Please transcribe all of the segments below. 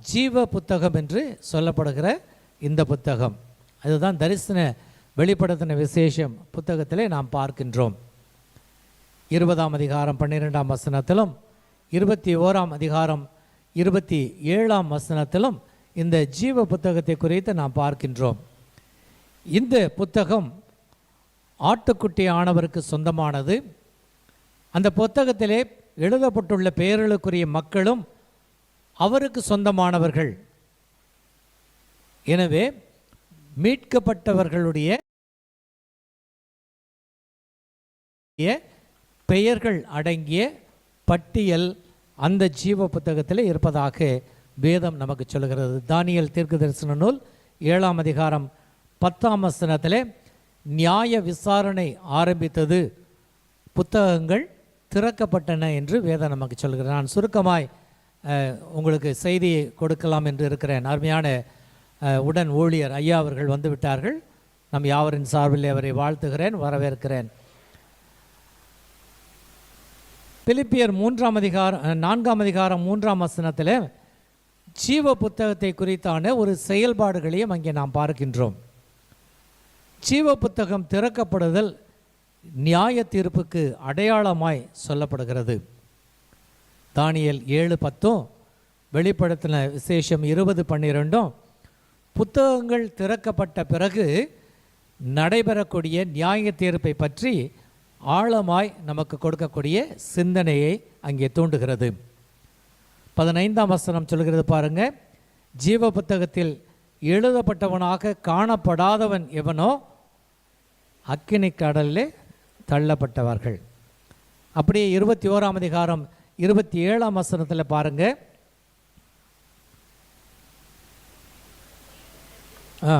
ஜீவ புத்தகம் என்று சொல்லப்படுகிற இந்த புத்தகம். அதுதான் தரிசன வெளிப்படுத்தின விசேஷம் புத்தகத்திலே நாம் பார்க்கின்றோம். இருபதாம் அதிகாரம் பன்னிரெண்டாம் வசனத்திலும் இருபத்தி ஓராம் அதிகாரம் இருபத்தி ஏழாம் வசனத்திலும் இந்த ஜீவ புத்தகத்தை குறித்து நாம் பார்க்கின்றோம். இந்த புத்தகம் ஆட்டுக்குட்டி ஆனவருக்கு சொந்தமானது. அந்த புத்தகத்திலே எழுதப்பட்டுள்ள பெயர்களுக்குரிய மக்களும் அவருக்கு சொந்தமானவர்கள். எனவே மீட்கப்பட்டவர்களுடைய பெயர்கள் அடங்கிய பட்டியல் அந்த ஜீவ புத்தகத்தில் இருப்பதாக வேதம் நமக்கு சொல்கிறது தானியல் தீர்க்க தரிசன நூல் ஏழாம் அதிகாரம் பத்தாம் வசனத்தில் நியாய விசாரணை ஆரம்பித்தது. புத்தகங்கள் திறக்கப்பட்டன என்று வேதம் நமக்கு சொல்கிறது நான் சுருக்கமாய் உங்களுக்கு செய்தி கொடுக்கலாம் என்று இருக்கிறேன். அருமையான உடன் ஊழியர் ஐயா அவர்கள் வந்துவிட்டார்கள் நம் யாவரின் சார்பில் அவரை வாழ்த்துகிறேன் வரவேற்கிறேன். பிலிப்பியர் மூன்றாம் அதிகாரம் நான்காம் அதிகாரம் மூன்றாம் வசனத்தில் ஜீவ புத்தகத்தை குறித்தான ஒரு செயல்பாடுகளையும் அங்கே நாம் பார்க்கின்றோம். ஜீவ புத்தகம் திறக்கப்படுதல் நியாய தீர்ப்புக்கு அடையாளமாய் சொல்லப்படுகிறது. தானியல் ஏழு பத்தும் வெளிப்படுத்தின விசேஷம் இருபது பன்னிரெண்டும். புத்தகங்கள் திறக்கப்பட்ட பிறகு நடைபெறக்கூடிய நியாய தீர்ப்பை பற்றி ஆழமாய் நமக்கு கொடுக்கக்கூடிய சிந்தனையை அங்கே தூண்டுகிறது. பதினைந்தாம் வசனம் சொல்கிறது பாருங்க ஜீவ புத்தகத்தில் எழுதப்பட்டவனாக காணப்படாதவன் எவனோ அக்கினி கடலில் தள்ளப்பட்டவர்கள். அப்படியே இருபத்தி ஓராம் அதிகாரம் இருபத்தி ஏழாம் வசனத்தில் பாருங்க. ஆ.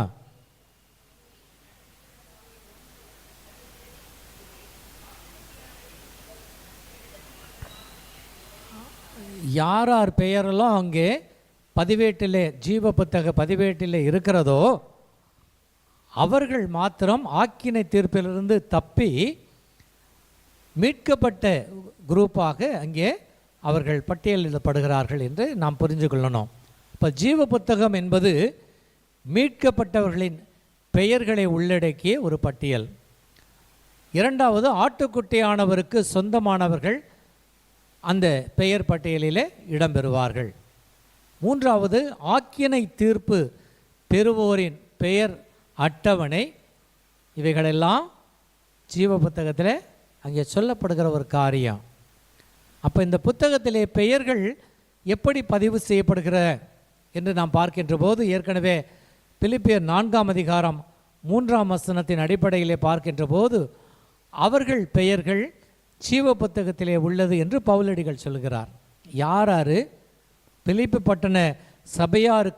யார் யார் பெயரெல்லாம் அங்கே பதிவேட்டிலே ஜீவ புத்தக பதிவேட்டிலே இருக்கிறதோ அவர்கள் மாத்திரம் ஆக்கினை தீர்ப்பிலிருந்து தப்பி மீட்கப்பட்ட குரூப்பாக அங்கே அவர்கள் பட்டியலிடப்படுகிறார்கள் என்று நாம் புரிந்து கொள்ளணும். இப்போ ஜீவ புத்தகம் என்பது மீட்கப்பட்டவர்களின் பெயர்களை உள்ளடக்கிய ஒரு பட்டியல். இரண்டாவது ஆட்டுக்குட்டியானவருக்கு சொந்தமானவர்கள் அந்த பெயர் பட்டியலிலே இடம்பெறுவார்கள். மூன்றாவது ஆக்கினை தீர்ப்பு பெறுவோரின் பெயர் அட்டவணை இவைகளெல்லாம் ஜீவ புத்தகத்தில் அங்கே சொல்லப்படுகிற ஒரு காரியம். அப்போ இந்த புத்தகத்திலே பெயர்கள் எப்படி பதிவு செய்யப்படுகிற என்று நாம் பார்க்கின்ற போது ஏற்கனவே பிலிப்பியர் நான்காம் அதிகாரம் மூன்றாம் வசனத்தின் அடிப்படையிலே பார்க்கின்ற போது அவர்கள் பெயர்கள் ஜீவ புத்தகத்திலே உள்ளது என்று பவுலடிகள் சொல்கிறார். யார் யாரு பிலிப்பு பட்டண சபையாருக்கு